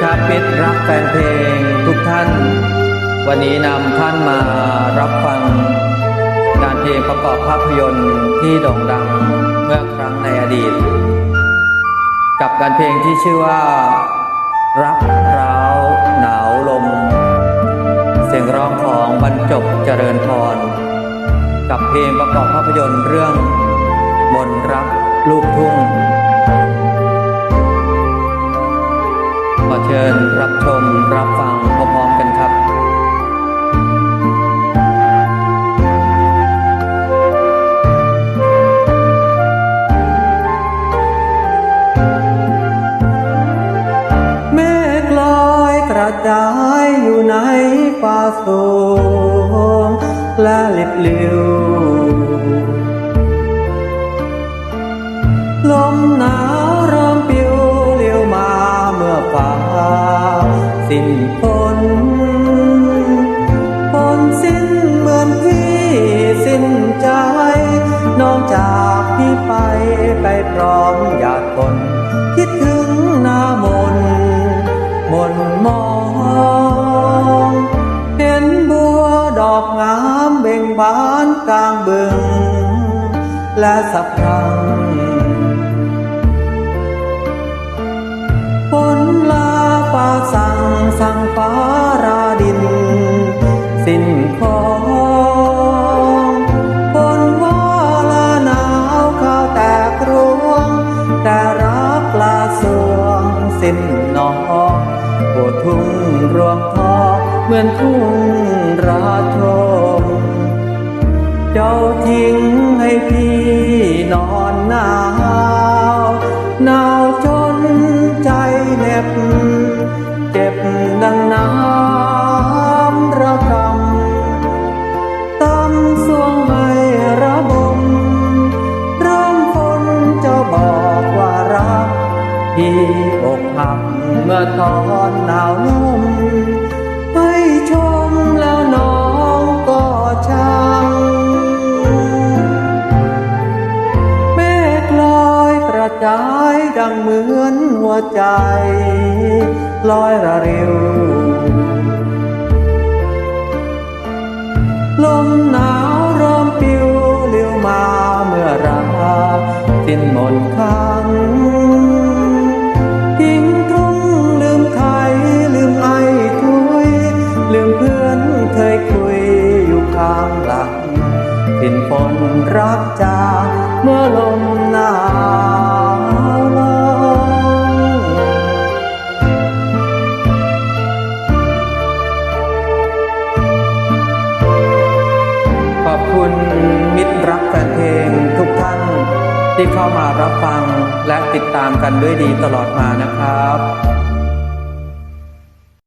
มิตรรักแฟนเพลงทุกท่าน วันนี้นำท่านมารับฟัง การเพลงประกอบภาพยนตร์ที่โด่งดังเมื่อครั้งในอดีต กับการเพลงที่ชื่อว่า รักร้าวหนาวลม เสียงร้องของบรรจบเจริญพร กับเพลงประกอบภาพยนตร์เรื่องมนต์รักลูกทุ่ง รับชม รับฟังพร้อมๆกันครับเมฆลอยกระจายอยู่ในป่าสูงและลิบลิวลมหนาว พี่ไปไปพร้อมหยาดฝนคิดถึงหน้ามนมนมอง เห็นบัวดอกงามเบ่งบานกลางบึง และสับรังฝนลาฟ้าสั่งสั่งฟ้าราดิน สิ้นขอ สิ้นนองปวดทุ่งรวงทองเหมือนทุ่งราทมเจ้าทิ้งให้พี่นอนหนาวหนาวจนใจเหน็บเจ็บดังนาว พี่อกหักเมื่อตอนหนาวนุ่มให้ชมแล้วน้องก็ช่างเมฆลอยกระจายดังเหมือนหัวใจลอยระเร็วลมหนาวเริ่มปิวเลี้ยวมาเมื่อรักสิ้นหมดคัง นรักจางเมื่อลมหนาวลงขอบคุณมิตรรักแฟนเพลงทุกท่านที่เข้ามารับฟังและติดตามกันด้วยดีตลอดมานะครับ